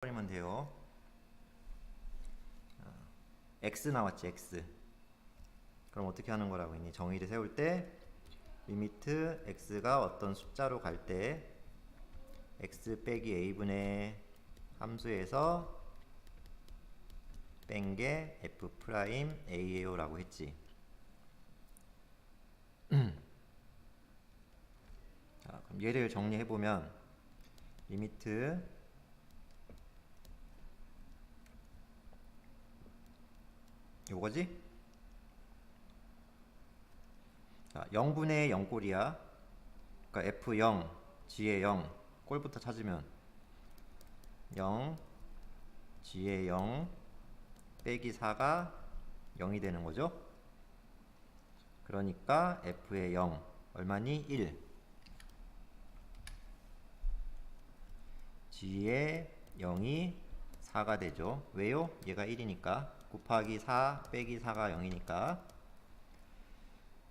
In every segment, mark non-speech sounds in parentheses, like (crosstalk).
버리면 돼요. 자, x 나왔지 x. 그럼 어떻게 하는 거라고 했니? 정의를 세울 때 리미트 x가 어떤 숫자로 갈 때 x 빼기 a분의 함수에서 뺀 게 f 프라임 a예요라고 했지. (clears throat) 자, 그럼 얘를 정리해 보면 리미트 요거지? 자, 0분의 0꼴이야. 그러니까 F0, G의 0, 꼴부터 찾으면 0, G의 0, 빼기 4가 0이 되는 거죠. 그러니까 F의 0, 얼마니? 1. G의 0이 4가 되죠. 왜요? 얘가 1이니까. 곱하기 4 빼기 4가 0이니까.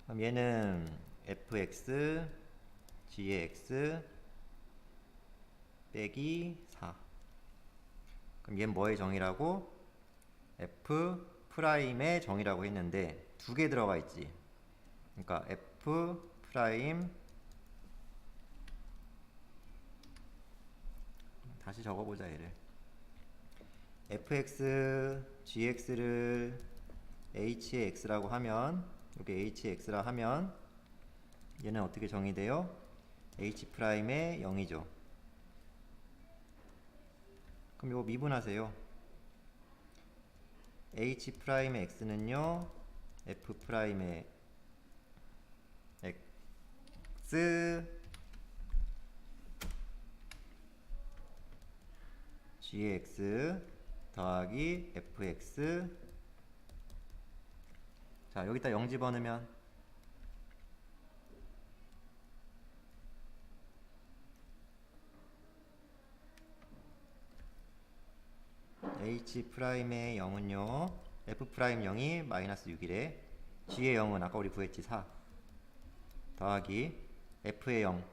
그럼 얘는 fx g의 x 빼기 4. 그럼 얘는 뭐의 정의라고? f 프라임의 정의라고 했는데 두 개 들어가 있지. 그러니까 f 프라임 다시 적어보자 얘를. Fx gx를 h의 x라고 하면 여기 h의 x라 하면 얘는 어떻게 정의돼요? h 프라임의 0이죠. 그럼 이거 미분하세요. h 프라임의 x는요 f 프라임의 x gx 더하기 fx. 자 여기다 0 집어넣으면 h 프라임의 0은요 f 프라임 0이 마이너스 6이래 g의 0은 아까 우리 구했지 4 더하기 f의 0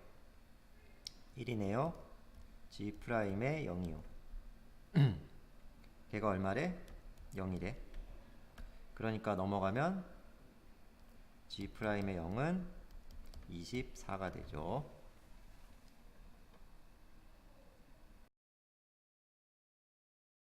1이네요. g 프라임의 0이요 걔가 얼마래? 0이래. 그러니까 넘어가면 g 프라임의 0은 24가 되죠.